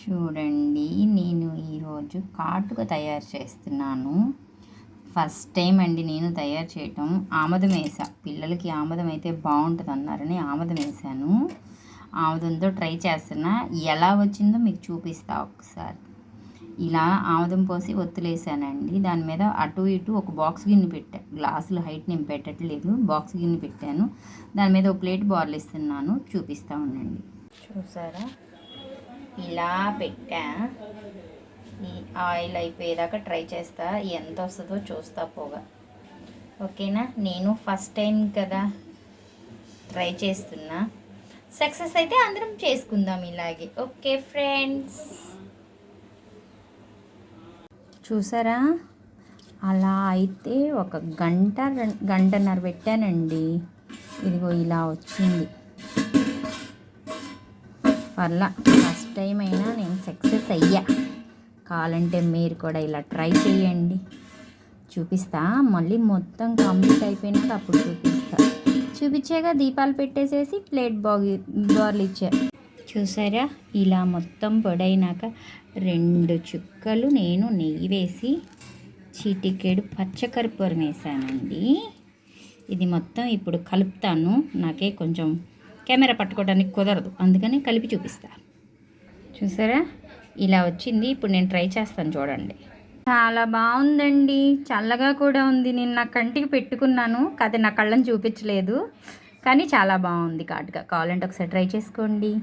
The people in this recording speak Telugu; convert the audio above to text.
చూడండి నేను ఈరోజు కాటుక తయారు చేస్తున్నాను. ఫస్ట్ టైం అండి నేను తయారు చేయటం. ఆమదం వేసా. పిల్లలకి ఆమదం అయితే బాగుంటుంది అన్నారని ఆమదం వేసాను. ఆముదంతో ట్రై చేస్తున్నా. ఎలా వచ్చిందో మీకు చూపిస్తా ఒకసారి. ఇలా ఆముదం పోసి ఒత్తులేసానండి. దాని మీద అటు ఇటు ఒక బాక్స్ గిన్నె పెట్టా. గ్లాసులు హైట్ నేను పెట్టట్లేదు. బాక్స్ గిన్నె పెట్టాను. దాని మీద ఒక ప్లేట్ బార్లు ఇస్తున్నాను. చూపిస్తా ఉండండి. చూసారా? ఇలా పెట్టా. ఈ ఆయిల్ అయిపోయేదాకా ట్రై చేస్తా. ఎంత వస్తుందో చూస్తా పోగా. ఓకేనా? నేను ఫస్ట్ టైం కదా ట్రై చేస్తున్నా. సక్సెస్ అయితే అందరం చేసుకుందాం ఇలాగే. Okay friends. చూసారా? అలా అయితే ఒక గంట గంటన్నర పెట్టానండి. ఇదిగో ఇలా వచ్చింది. పర్లా. ఫస్ట్ టైం అయినా నేను సక్సెస్ అయ్యా. కావాలంటే మీరు కూడా ఇలా ట్రై చేయండి. చూపిస్తా. మళ్ళీ మొత్తం కంప్లీట్ అయిపోయినాక అప్పుడు చూపిస్తా. చూపించాక దీపాలు పెట్టేసేసి ప్లేట్ బాగి బార్లు ఇచ్చా. చూసారా? ఇలా మొత్తం పొడైనాక రెండు చుక్కలు నేను నెయ్యి వేసి చీటికేడు పచ్చకర్పూరం వేసానండి. ఇది మొత్తం ఇప్పుడు కలుపుతాను. నాకే కొంచెం కెమెరా పట్టుకోవడానికి కుదరదు. అందుకని కలిపి చూపిస్తాను చూసారా? ఇలా వచ్చింది. ఇప్పుడు నేను ట్రై చేస్తాను చూడండి. చాలా బాగుందండి. చల్లగా కూడా ఉంది. నేను నా కంటికి పెట్టుకున్నాను. కాదు నా కళ్ళని చూపించలేదు. కానీ చాలా బాగుంది. కాటుగా కావాలంటే ఒకసారి ట్రై చేసుకోండి.